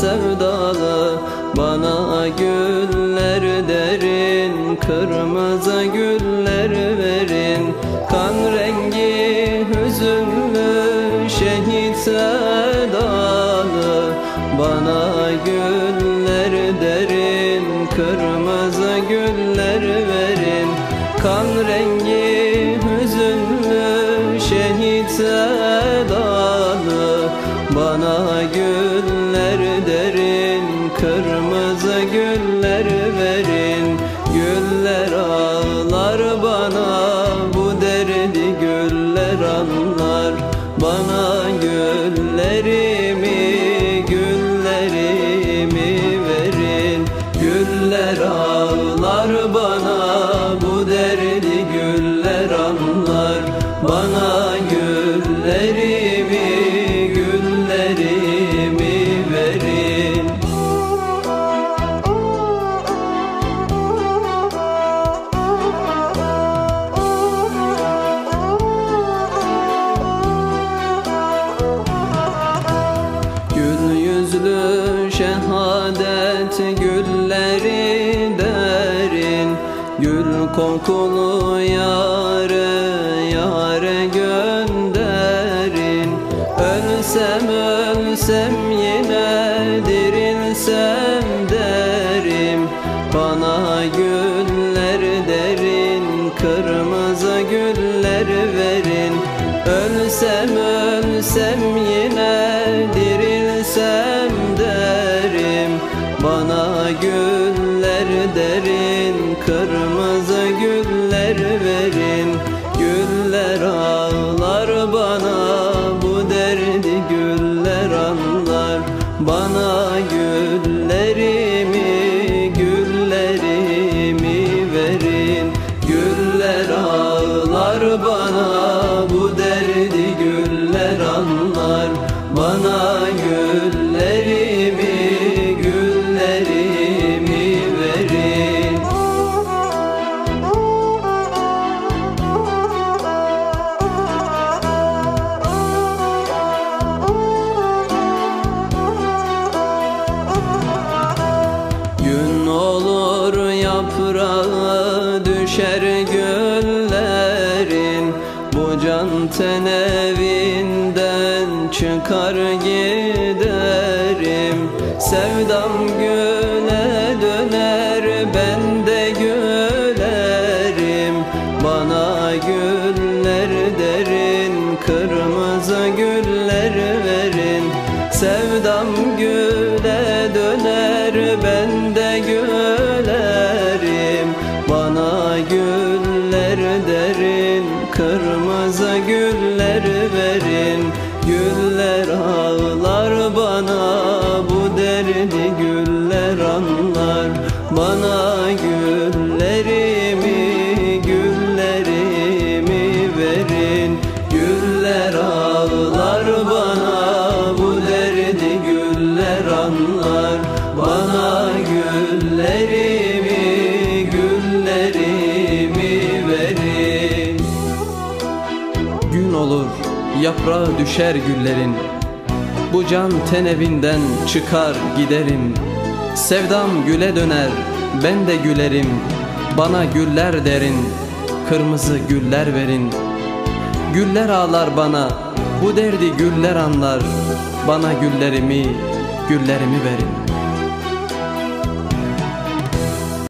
sevdalı Bana güller derin Kırmızı güller verin. Kan rengi hüzünlü Şehit sedalı Bana güller derin Kırmızı güller verin. Kan Kırmızı güller verin. Güller ağlar bana yüzlü şehadet gülleri derin. Gül kokulu yare yare gönderin. Ölsem ölsem yine dirilsem derim. Bana güller derin kırmızı güller verin. Ölsem ölsem yine dirilsem derin yaprağı düşer güllerin Bu can tenevinden çıkar giderim. Sevdam güle döner ben de gülerim Bana güller derin kırmızı güller verin. Sevdam derin kırmızı güller verin. Güller ağlar bana bu derdi güller anlar. Bana yaprağı düşer güllerin. Bu can ten evinden çıkar giderim Sevdam güle döner ben de gülerim. Bana güller derin kırmızı güller verin. Güller ağlar bana bu derdi güller anlar. Bana güllerimi güllerimi verin